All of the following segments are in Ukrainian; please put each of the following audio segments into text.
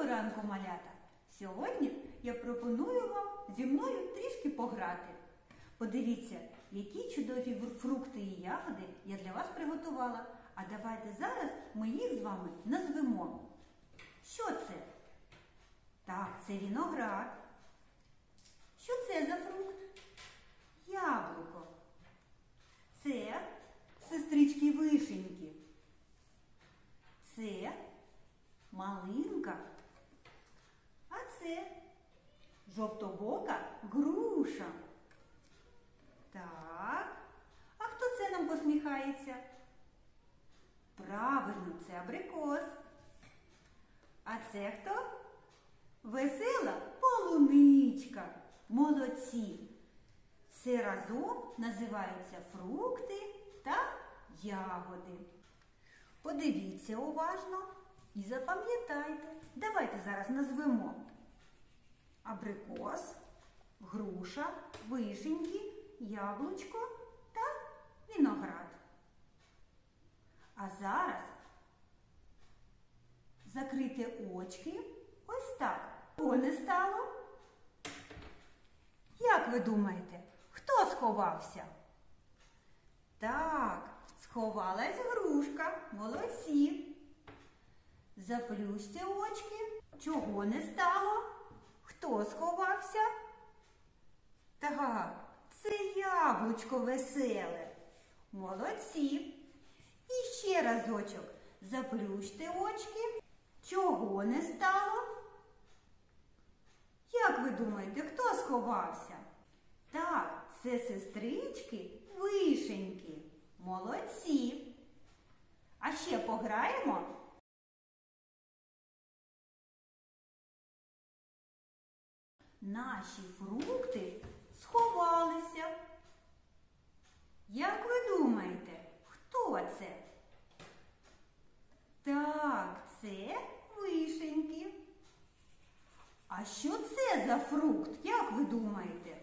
Доброго ранку, малята! Сьогодні я пропоную вам зі мною трішки пограти. Подивіться, які чудові фрукти і ягоди я для вас приготувала. А давайте зараз ми їх з вами назвемо. Що це? Так, це виноград. Що це за фрукт? Яблуко. Це сестрички вишеньки. Це малинка. Це жовтобока груша. Так. А хто це нам посміхається? Правильно, це абрикос. А це хто? Весела полуничка. Молодці. Це разом називаються фрукти та ягоди. Подивіться уважно і запам'ятайте. Давайте зараз назвемо абрикос, груша, вишеньки, яблучко та виноград. А зараз закрийте очки ось так. О, не стало? Як ви думаєте, хто сховався? Так, сховалась грушка. Молодці. Заплющте очки. Чого не стало? Хто сховався? Так, це яблучко веселе. Молодці. І ще разочок. Заплющте очки. Чого не стало? Як ви думаєте, хто сховався? Так, це сестрички вишеньки. Молодці. А ще пограємо? Наші фрукти сховалися. Як ви думаєте, хто це? Так, це вишеньки. А що це за фрукт? Як ви думаєте?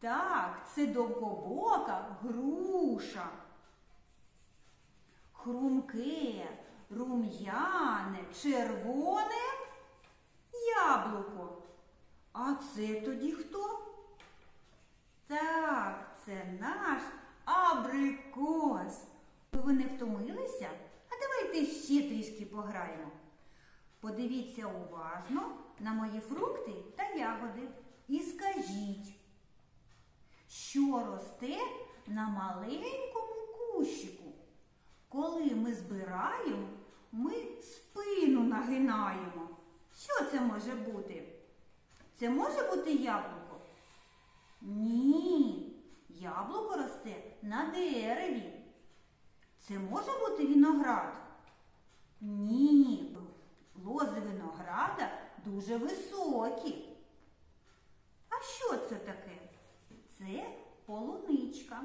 Так, це довгобока груша. Хрумке, рум'яне, червоне яблуко. А це тоді хто? Так, це наш абрикос. Ви не втомилися? А давайте ще трішки пограємо. Подивіться уважно на мої фрукти та ягоди і скажіть, що росте на маленькому кущику. Коли ми збираємо, ми спину нагинаємо. Що це може бути? Це може бути яблуко? Ні. Яблуко росте на дереві. Це може бути виноград? Ні. Лози винограда дуже високі. А що це таке? Це полуничка.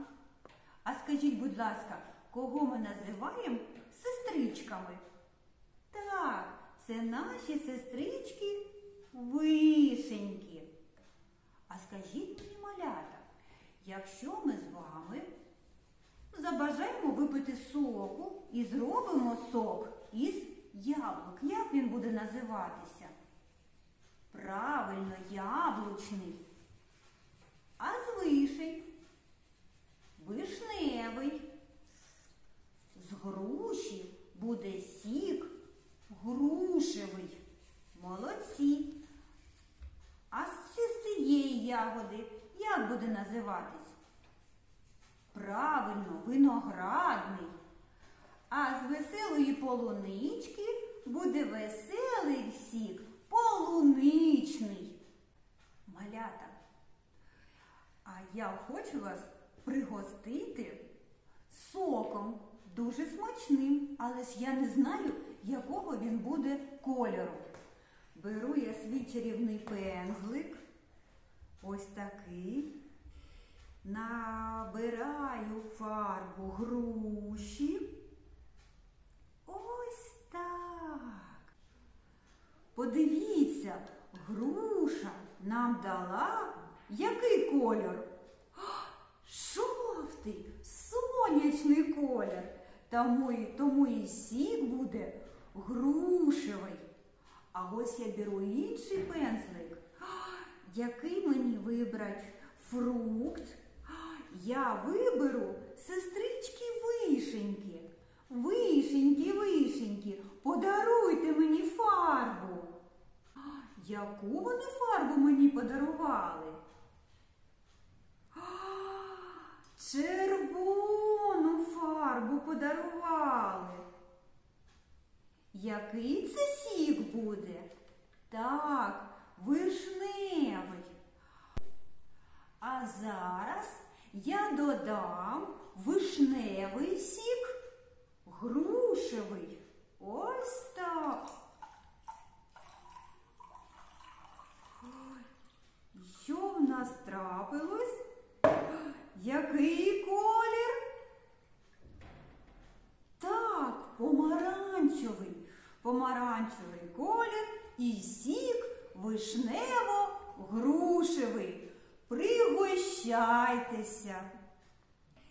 А скажіть, будь ласка, кого ми називаємо сестричками? Так, це наші сестрички вишеньки. А скажіть мені, малята, якщо ми з вами забажаємо випити соку і зробимо сок із яблук, як він буде називатися? Правильно, яблучний. А з вишень? Вишневий. З груші буде сік грушевий. Молодці. А ще з цієї ягоди як буде називатись? Правильно, виноградний. А з веселої полунички буде веселий сік полуничний. Малята. А я хочу вас пригостити соком дуже смачним, але ж я не знаю, якого він буде кольору. Беру я свій чарівний пензлик, ось такий. Набираю фарбу груші. Ось так. Подивіться, груша нам дала який кольор? Жовтий, сонячний колір. Тому і, тому і сік буде грушевий. А ось я беру інший пензлик. Який мені вибрати фрукт? Я виберу сестрички вишеньки. Вишеньки, вишеньки, подаруйте мені фарбу. Яку вони фарбу мені подарували? Червону фарбу подарували. Який це сік буде? Так, вишневий. А зараз я додам вишневий сік, грушевий. Ось так. Що в нас трапилось? Який колір? Так, помаранчевий. Помаранчевий колір і сік вишнево-грушевий. Пригощайтеся.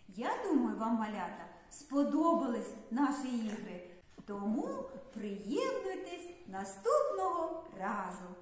Я думаю, вам, малята, сподобались наші ігри. Тому приєднуйтесь наступного разу.